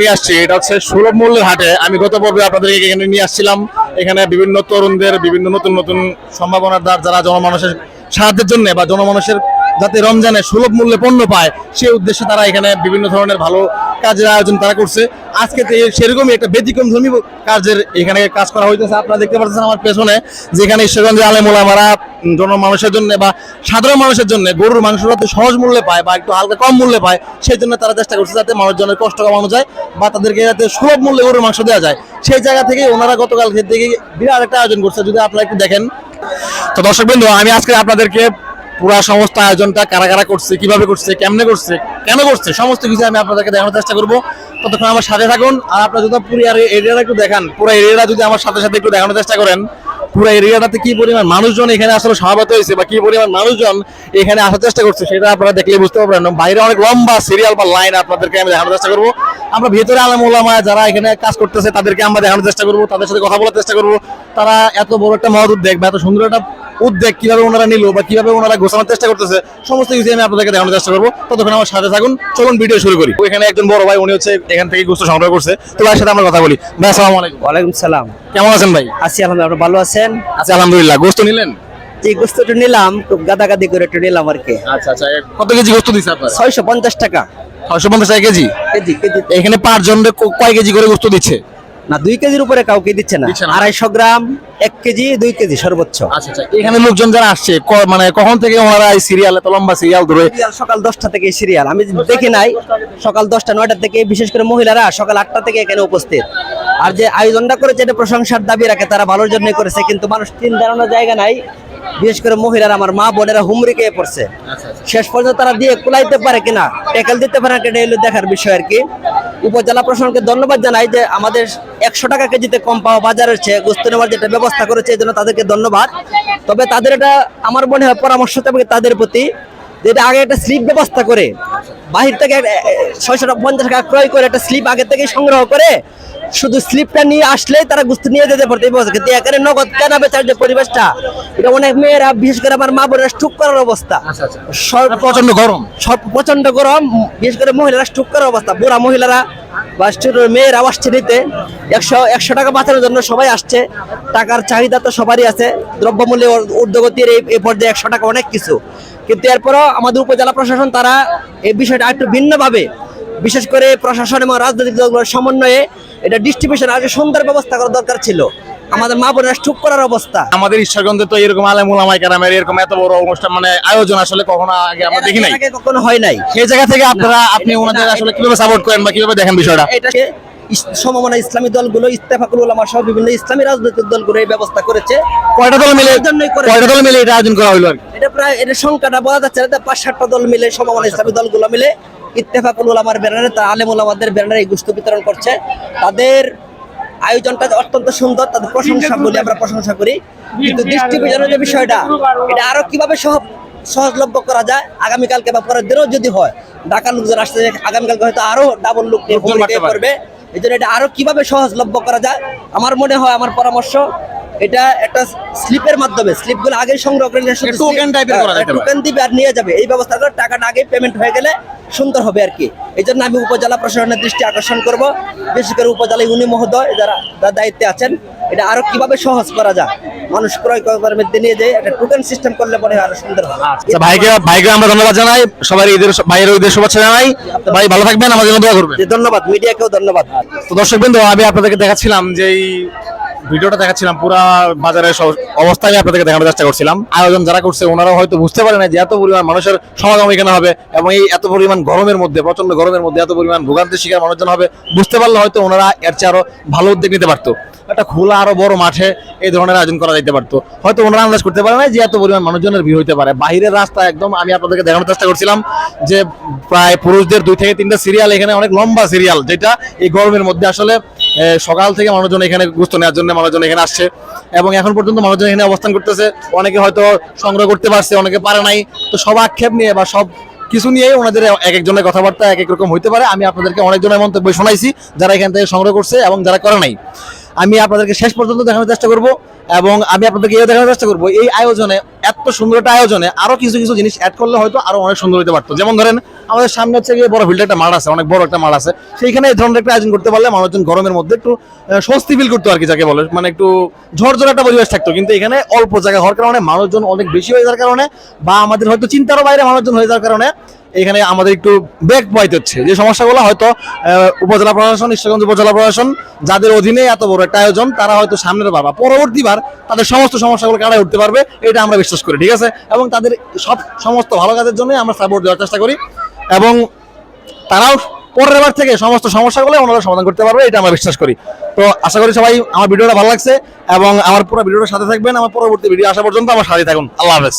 নিয়ে আসছি, এটা হচ্ছে সুলভ মূল্যের হাটে। আমি আপনাদেরকে এখানে নিয়ে আসছিলাম। এখানে বিভিন্ন তরুণদের, বিভিন্ন নতুন নতুন যারা জনমানুষের সাহায্যের জন্য বা জনমানুষের যাতে রমজানে সুলভ মূল্যে পণ্য পায়, সেই উদ্দেশ্যে তারা এখানে বিভিন্ন ধরনের ভালো কাজের আয়োজন তারা করছে। আজকে তো সেরকমই একটা ব্যতিক্রম ধর্মী কাজের এখানে কাজ করা হইতেছে। আপনারা দেখতে পাচ্ছেন আমার পেছনে, যেখানে ঈশ্বরগঞ্জের আলেমুলামারা জনমানুষের জন্য বা সাধারণ মানুষের জন্য গরুর মাংস যাতে সহজ মূল্যে পায় বা একটু হালকা কম মূল্যে পায়, সেই জন্য তারা চেষ্টা করছে যাতে মানুষজনের কষ্ট কমানো যায় বা তাদেরকে যাতে সুলভ মূল্যে গরুর মাংস দেওয়া যায়। সেই জায়গা থেকে ওনারা গতকাল থেকে বিরাট একটা আয়োজন করছে। যদি আপনারা একটু দেখেন। তো দর্শক বিন্দু আমি আজকে আপনাদেরকে পুরো সমস্ত আয়োজনটা কারা কারা করছে, কীভাবে করছে, কেমনে করছে, কেন করছে, সমস্ত কিছু আমি আপনাদেরকে দেখানোর চেষ্টা করব। ততক্ষণ আমার সাথে থাকুন আর আপনারা যদি পুরো এরিয়াটা একটু দেখান, পুরো এরিয়াটা যদি আমার সাথে সাথে একটু দেখানোর চেষ্টা করেন, পুরো এরিয়াটাতে কি পরিমাণ মানুষজন এখানে আসলে সমাবেত হয়েছে বা কি পরিমাণ মানুষজন এখানে আসার চেষ্টা করছে, সেটা আপনারা দেখলে বুঝতে পারবেন। বাইরে অনেক লম্বা সিরিয়াল বা লাইন আপনাদেরকে আমি দেখানোর চেষ্টা করব। আমরা ভেতরে আলম ওলামা যারা এখানে কাজ করতেছে, তাদেরকে আমরা দেখানোর চেষ্টা করব, তাদের সাথে কথা বলার চেষ্টা করব। তারা এত বড় একটা মহৎ দেখবে এত সুন্দর একটা উদ্যোগ কীভাবে ওনারা নিল বা কীভাবে ওনারা গোছানোর চেষ্টা করতেছে সমস্ত কিছু আমি আপনাদেরকে দেখানোর চেষ্টা করব। ততক্ষণ আমার সাথে থাকুন চলুন ভিডিও শুরু করি। এখানে একজন বড় ভাই উনি হচ্ছে এখান থেকে গোস্ত সংগ্রহ করছে। তো ভাইয়ের সাথে আমরা কথা বলি। ভাই আসসালামু আলাইকুম। ওয়ালাইকুম সালাম। কেমন আছেন ভাই? আছি আলহামদুলিল্লাহ আপনি ভালো আছেন? আচ্ছা আলহামদুলিল্লাহ। গোস্ত নিলেন? যে গোস্তটা নিলাম খুব গাদাগাদি করে একটু নিলাম আর কি। আচ্ছা আচ্ছা। কত কেজি গোস্ত দিচ্ছে আপনার? ছয়শো পঞ্চাশ টাকা। ছয়শো পঞ্চাশ টাকা কেজি? KG KG. এখানে পাঁচ জন কয় কেজি করে গোস্ত দিচ্ছে? না দুই কেজির উপরে কাউকে দিচ্ছে না। আড়াইশো গ্রাম এক কেজি দুই কেজি সর্বোচ্চ। আচ্ছা আচ্ছা এখানে লোকজন যারা আসছে মানে কখন থেকে ওনারা এই সিরিয়াল এত লম্বা সিরিয়াল ধরে সকাল দশটা থেকে সিরিয়াল। আমি দেখি নাই সকাল দশটা নয়টা থেকে বিশেষ করে মহিলারা সকাল আটটা থেকে এখানে উপস্থিত। আর যে আয়োজনটা করেছে এটা প্রশংসার দাবি রাখে তারা ভালোর জন্যই করেছে কিন্তু মানুষ তিন দাঁড়ানোর জায়গা নাই। বিশেষ করে মহিলারা আমার মা বোনেরা হুমড়ি খেয়ে পড়ছে। শেষ পর্যন্ত তারা দিয়ে কুলাইতে পারে কিনা ট্যাকেল দিতে পারে এটা দেখার বিষয় আর কি। উপজেলা প্রশাসনকে ধন্যবাদ জানাই যে আমাদের একশো টাকা কেজিতে কম পাওয়া বাজারের চেয়ে গোস্ত নেওয়ার যেটা ব্যবস্থা করেছে, এই জন্য তাদেরকে ধন্যবাদ। তবে তাদের এটা, আমার মনে হয় পরামর্শ থাকবে তাদের প্রতি যেটা আগে একটা স্লিপ ব্যবস্থা করে, বাহির থেকে ছয়শো পঞ্চাশ টাকা ক্রয় করে একটা স্লিপ আগে থেকে সংগ্রহ করে শুধু স্লিপটা নিয়ে আসলেই তারা গুস্ত নিয়ে যেতে পারতো এই ব্যবস্থা। কিন্তু এখানে নগদ কেনা বেচার যে পরিবেশটা এটা অনেক মেয়েরা বিশেষ করে আমার মা বোনেরা স্টুক করার অবস্থা। সর্ব প্রচণ্ড গরম। সব প্রচণ্ড গরম। বিশেষ করে মহিলারা স্টুক করার অবস্থা। বুড়া মহিলারা বা মেয়েরা আসছে নিতে। একশো একশো টাকা বাঁচানোর জন্য সবাই আসছে। টাকার চাহিদা তো সবারই আছে। দ্রব্যমূল্যে ঊর্ধ্বগতির এই পর্যায়ে একশো টাকা অনেক কিছু। কিন্তু এরপরও আমাদের উপজেলা প্রশাসন তারা এই বিষয়টা একটু ভিন্নভাবে বিশেষ করে প্রশাসন এবং রাজনৈতিক দলগুলোর সমন্বয়ে এটা ডিস্ট্রিবিউশন আগে সুন্দর ব্যবস্থা করা দরকার ছিল। আমাদের মা বোনেরা ঠুক করার অবস্থা। আমাদের ঈশ্বরগঞ্জে তো এরকম আলেমুল আমায় কেরামের এরকম এত বড় অনুষ্ঠান মানে আয়োজন আসলে কখনো আগে আমরা দেখি নাই। কখনো হয় নাই। সেই জায়গা থেকে আপনারা আপনি ওনাদের আসলে কীভাবে সাপোর্ট করেন বা কীভাবে দেখেন বিষয়টা? এটাকে সমমনা ইসলামী দলগুলো ইস্তেফাকুল উলামা সহ বিভিন্ন ইসলামী রাজনৈতিক দলগুলো এই ব্যবস্থা করেছে। কয়টা দল মিলে কয়টা দল মিলে এটা আয়োজন করা হলো এটা প্রায় এটা সংখ্যাটা বলা যাচ্ছে না পাঁচ সাতটা দল মিলে সমমনা ইসলামী দলগুলো মিলে ইত্তেফাকুল উলামার ব্যানারে তার আলেম উলামাদের ব্যানারে এই গুস্ত বিতরণ করছে। তাদের আয়োজনটা অত্যন্ত সুন্দর তাদের প্রশংসা বলি আমরা প্রশংসা করি। কিন্তু ডিস্ট্রিবিউশনের যে বিষয়টা এটা আরও কীভাবে সহ সহজলভ্য করা যায় আগামীকালকে বা পরের দিনও যদি হয় ঢাকার লোকজন আসতে আগামীকালকে হয়তো আরও ডাবল লোক নিয়ে লোকজন এই জন্য এটা আরও কীভাবে সহজলভ্য করা যায়? আমার মনে হয় আমার পরামর্শ এটা একটা স্লিপের মাধ্যমে স্লিপগুলো আগে সংগ্রহ করে type-এর করা হ্যাঁ, যেতে পারে। token দিবে আর নিয়ে যাবে। এই ব্যবস্থা করে টাকাটা আগে পেমেন্ট হয়ে গেলে সুন্দর হবে আর কি। এই জন্য আমি উপজেলা প্রশাসনের দৃষ্টি আকর্ষণ করব। বিশেষ করে উপজেলা ইউনি মহোদয় যারা দায়িত্বে আছেন এটা আরও কীভাবে সহজ করা যায়? মানুষ ক্রয় করার মধ্যে নিয়ে যায় একটা টোকেন সিস্টেম করলে পরে আরও সুন্দর হবে। আচ্ছা ভাইকে ভাইকে আমরা ধন্যবাদ জানাই। সবাই ঈদের ভাইয়ের ঈদের শুভেচ্ছা জানাই। ভাই ভালো থাকবেন আমাদের জন্য দোয়া করবেন। ধন্যবাদ। মিডিয়াকেও ধন্যবাদ। তো দর্শক বিন্দু আমি আপনাদেরকে দেখাচ্ছিলাম যে ভিডিওটা দেখাচ্ছিলাম, পুরা বাজারের সব অবস্থা আমি আপনাদেরকে দেখানোর চেষ্টা করছিলাম। আয়োজন যারা করছে ওনারা হয়তো বুঝতে পারে না যে এত পরিমাণ মানুষের সমাগম এখানে হবে এবং এই এত পরিমাণ গরমের মধ্যে প্রচণ্ড গরমের মধ্যে এত পরিমাণ ভোগান্তির শিকার মানুষজন হবে, বুঝতে পারলে হয়তো ওনারা এর চেয়ে আরও ভালো উদ্যোগ নিতে পারতো। একটা খোলা আরও বড় মাঠে এই ধরনের আয়োজন করা যেতে পারতো। হয়তো ওনারা আন্দাজ করতে পারে না যে এত পরিমাণ মানুষজনের ভিড় হতে পারে। বাইরের রাস্তা একদম আমি আপনাদেরকে দেখানোর চেষ্টা করছিলাম যে প্রায় পুরুষদের দুই থেকে তিনটা সিরিয়াল এখানে অনেক লম্বা সিরিয়াল যেটা এই গরমের মধ্যে আসলে সকাল থেকে মানুষজন এখানে গুস্ত নেওয়ার জন্য মানুষজন এখানে আসছে। এবং এখন পর্যন্ত মানুষজন এখানে অবস্থান করতেছে। অনেকে হয়তো সংগ্রহ করতে পারছে, অনেকে পারে নাই। তো সব আক্ষেপ নিয়ে বা সব কিছু নিয়েই ওনাদের এক একজনের কথাবার্তা এক এক রকম হইতে পারে। আমি আপনাদেরকে অনেকজনের মন্তব্য শোনাইছি, যারা এখান থেকে সংগ্রহ করছে এবং যারা করে নাই। আমি আপনাদেরকে শেষ পর্যন্ত দেখানোর চেষ্টা করব। এবং আমি আপনাদেরকে এও দেখানোর চেষ্টা করব, এই আয়োজনে, এত সুন্দর একটা আয়োজনে আরও কিছু কিছু জিনিস অ্যাড করলে হয়তো আরও অনেক সুন্দর হতে পারতো। যেমন ধরেন, আমাদের সামনে হচ্ছে গিয়ে বড় ফিল্ডে একটা মাঠ আছে, অনেক বড় একটা মাঠ আছে। সেইখানে এই ধরনের একটা আয়োজন করতে পারলে মানুষজন গরমের মধ্যে একটু স্বস্তি ফিল করতো আর কি যাকে বলে। মানে একটু ঝরঝর একটা পরিবেশ থাকতো। কিন্তু এখানে অল্প জায়গা হওয়ার কারণে মানুষজন অনেক বেশি হয়ে যাওয়ার কারণে বা আমাদের হয়তো চিন্তারও বাইরে মানুষজন হয়ে যাওয়ার কারণে এখানে আমাদের একটু বেগ পাইতে হচ্ছে। যে সমস্যাগুলো হয়তো উপজেলা প্রশাসন, ঈশ্বরগঞ্জ উপজেলা প্রশাসন যাদের অধীনে এত বড় একটা আয়োজন, তারা হয়তো সামনের বাবা পরবর্তীবার তাদের সমস্ত সমস্যাগুলো কাটায় উঠতে পারবে, এটা আমরা বিশ্বাস করি, ঠিক আছে? এবং তাদের সব সমস্ত ভালো কাজের জন্য আমরা সাপোর্ট দেওয়ার চেষ্টা করি। এবং তারাও পরের বার থেকে সমস্ত সমস্যাগুলো ওনারা সমাধান করতে পারবে, এটা আমরা বিশ্বাস করি। তো আশা করি সবাই আমার ভিডিওটা ভালো লাগছে, এবং আমার পুরো ভিডিওটার সাথে থাকবেন, আমার পরবর্তী ভিডিও আসা পর্যন্ত আমার সাথে থাকুন। আল্লাহ হাফেজ।